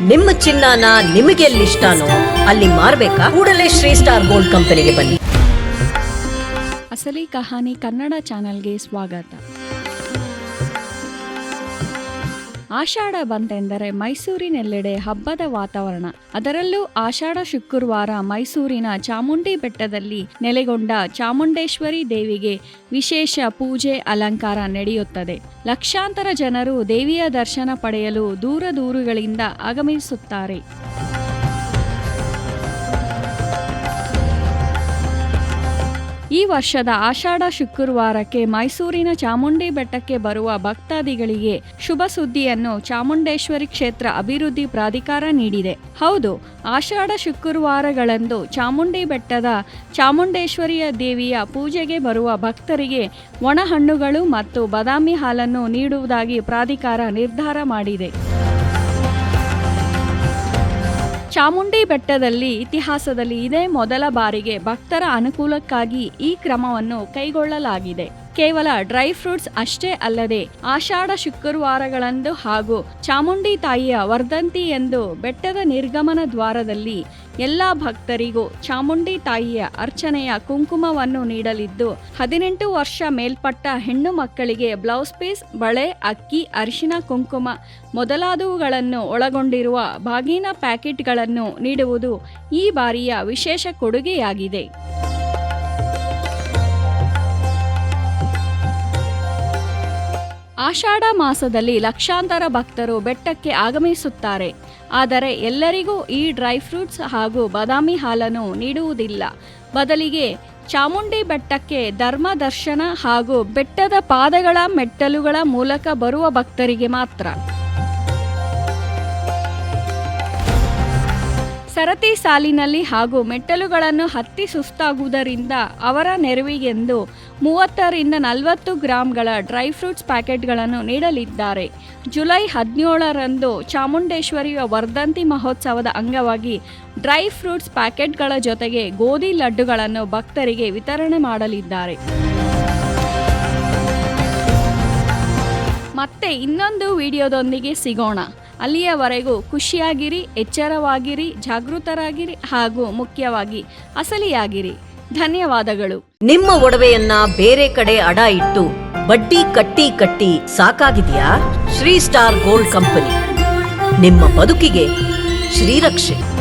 ನಿಮ್ಮ ಚಿನ್ನನ ಇಷ್ಟನೋ ಅಲ್ಲಿ ಮಾರ್ಬೇಕಾ? ಕೂಡಲೇ ಶ್ರೀ ಸ್ಟಾರ್ ಗೋಲ್ಡ್ ಕಂಪನಿಗೆ ಬನ್ನಿ. ಅಸಲಿ ಕಹಾನಿ ಕನ್ನಡ ಚಾನೆಲ್ಗೆ ಸ್ವಾಗತ. ಆಷಾಢ ಬಂತೆಂದರೆ ಮೈಸೂರಿನೆಲ್ಲೆಡೆ ಹಬ್ಬದ ವಾತಾವರಣ. ಅದರಲ್ಲೂ ಆಷಾಢ ಶುಕ್ರವಾರ ಮೈಸೂರಿನ ಚಾಮುಂಡಿ ಬೆಟ್ಟದಲ್ಲಿ ನೆಲೆಗೊಂಡ ಚಾಮುಂಡೇಶ್ವರಿ ದೇವಿಗೆ ವಿಶೇಷ ಪೂಜೆ ಅಲಂಕಾರ ನಡೆಯುತ್ತದೆ. ಲಕ್ಷಾಂತರ ಜನರು ದೇವಿಯ ದರ್ಶನ ಪಡೆಯಲು ದೂರ ದೂರುಗಳಿಂದ ಆಗಮಿಸುತ್ತಾರೆ. ಈ ವರ್ಷದ ಆಷಾಢ ಶುಕ್ರವಾರಕ್ಕೆ ಮೈಸೂರಿನ ಚಾಮುಂಡಿ ಬೆಟ್ಟಕ್ಕೆ ಬರುವ ಭಕ್ತಾದಿಗಳಿಗೆ ಶುಭ ಸುದ್ದಿಯನ್ನು ಚಾಮುಂಡೇಶ್ವರಿ ಕ್ಷೇತ್ರ ಅಭಿವೃದ್ಧಿ ಪ್ರಾಧಿಕಾರ ನೀಡಿದೆ. ಹೌದು, ಆಷಾಢ ಶುಕ್ರವಾರಗಳಂದು ಚಾಮುಂಡಿ ಬೆಟ್ಟದ ಚಾಮುಂಡೇಶ್ವರಿಯ ದೇವಿಯ ಪೂಜೆಗೆ ಬರುವ ಭಕ್ತರಿಗೆ ಒಣಹಣ್ಣುಗಳು ಮತ್ತು ಬಾದಾಮಿ ಹಾಲನ್ನು ನೀಡುವುದಾಗಿ ಪ್ರಾಧಿಕಾರ ನಿರ್ಧಾರ ಮಾಡಿದೆ. ಚಾಮುಂಡಿ ಬೆಟ್ಟದಲ್ಲಿ ಇತಿಹಾಸದಲ್ಲಿ ಇದೇ ಮೊದಲ ಬಾರಿಗೆ ಭಕ್ತರ ಅನುಕೂಲಕ್ಕಾಗಿ ಈ ಕ್ರಮವನ್ನು ಕೈಗೊಳ್ಳಲಾಗಿದೆ. ಕೇವಲ ಡ್ರೈ ಫ್ರೂಟ್ಸ್ ಅಷ್ಟೇ ಅಲ್ಲದೆ ಆಷಾಢ ಶುಕ್ರವಾರಗಳಂದು ಹಾಗೂ ಚಾಮುಂಡಿ ತಾಯಿಯ ವರ್ಧಂತಿ ಎಂದು ಬೆಟ್ಟದ ನಿರ್ಗಮನ ದ್ವಾರದಲ್ಲಿ ಎಲ್ಲ ಭಕ್ತರಿಗೂ ಚಾಮುಂಡಿ ತಾಯಿಯ ಅರ್ಚನೆಯ ಕುಂಕುಮವನ್ನು ನೀಡಲಿದ್ದು, ಹದಿನೆಂಟು ವರ್ಷ ಮೇಲ್ಪಟ್ಟ ಹೆಣ್ಣು ಮಕ್ಕಳಿಗೆ ಬ್ಲೌಸ್ ಪೀಸ್, ಬಳೆ, ಅಕ್ಕಿ, ಅರಿಶಿನ ಕುಂಕುಮ ಮೊದಲಾದವುಗಳನ್ನು ಒಳಗೊಂಡಿರುವ ಬಾಗಿನ ಪ್ಯಾಕೆಟ್ಗಳನ್ನು ನೀಡುವುದು ಈ ಬಾರಿಯ ವಿಶೇಷ ಕೊಡುಗೆಯಾಗಿದೆ. ಆಷಾಢ ಮಾಸದಲ್ಲಿ ಲಕ್ಷಾಂತರ ಭಕ್ತರು ಬೆಟ್ಟಕ್ಕೆ ಆಗಮಿಸುತ್ತಾರೆ. ಆದರೆ ಎಲ್ಲರಿಗೂ ಈ ಡ್ರೈ ಫ್ರೂಟ್ಸ್ ಹಾಗೂ ಬಾದಾಮಿ ಹಾಲನ್ನು ನೀಡುವುದಿಲ್ಲ. ಬದಲಿಗೆ ಚಾಮುಂಡಿ ಬೆಟ್ಟಕ್ಕೆ ಧರ್ಮ ದರ್ಶನ ಹಾಗೂ ಬೆಟ್ಟದ ಪಾದಗಳ ಮೆಟ್ಟಲುಗಳ ಮೂಲಕ ಬರುವ ಭಕ್ತರಿಗೆ ಮಾತ್ರ. ಸರತಿ ಸಾಲಿನಲ್ಲಿ ಹಾಗೂ ಮೆಟ್ಟಲುಗಳನ್ನು ಹತ್ತಿ ಸುಸ್ತಾಗುವುದರಿಂದ ಅವರ ನೆರವಿಗೆಂದು ಮೂವತ್ತರಿಂದ ನಲವತ್ತು ಗ್ರಾಂಗಳ ಡ್ರೈ ಫ್ರೂಟ್ಸ್ ಪ್ಯಾಕೆಟ್ಗಳನ್ನು ನೀಡಲಿದ್ದಾರೆ. ಜುಲೈ ಹದಿನೇಳರಂದು ಚಾಮುಂಡೇಶ್ವರಿಯ ವರ್ಧಂತಿ ಮಹೋತ್ಸವದ ಅಂಗವಾಗಿ ಡ್ರೈ ಫ್ರೂಟ್ಸ್ ಪ್ಯಾಕೆಟ್ಗಳ ಜೊತೆಗೆ ಗೋಧಿ ಲಡ್ಡುಗಳನ್ನು ಭಕ್ತರಿಗೆ ವಿತರಣೆ ಮಾಡಲಿದ್ದಾರೆ. ಮತ್ತೆ ಇನ್ನೊಂದು ವಿಡಿಯೋದೊಂದಿಗೆ ಸಿಗೋಣ. ಅಲ್ಲಿಯವರೆಗೂ ಖುಷಿಯಾಗಿರಿ, ಎಚ್ಚರವಾಗಿರಿ, ಜಾಗೃತರಾಗಿರಿ ಹಾಗೂ ಮುಖ್ಯವಾಗಿ ಅಸಲಿಯಾಗಿರಿ. ಧನ್ಯವಾದಗಳು. ನಿಮ್ಮ ಒಡವೆಯನ್ನ ಬೇರೆ ಕಡೆ ಅಡ ಇಟ್ಟು ಬಡ್ಡಿ ಕಟ್ಟಿ ಕಟ್ಟಿ ಸಾಕಾಗಿದೆಯಾ? Shri star gold company. ನಿಮ್ಮ ಬದುಕಿಗೆ ಶ್ರೀರಕ್ಷೆ.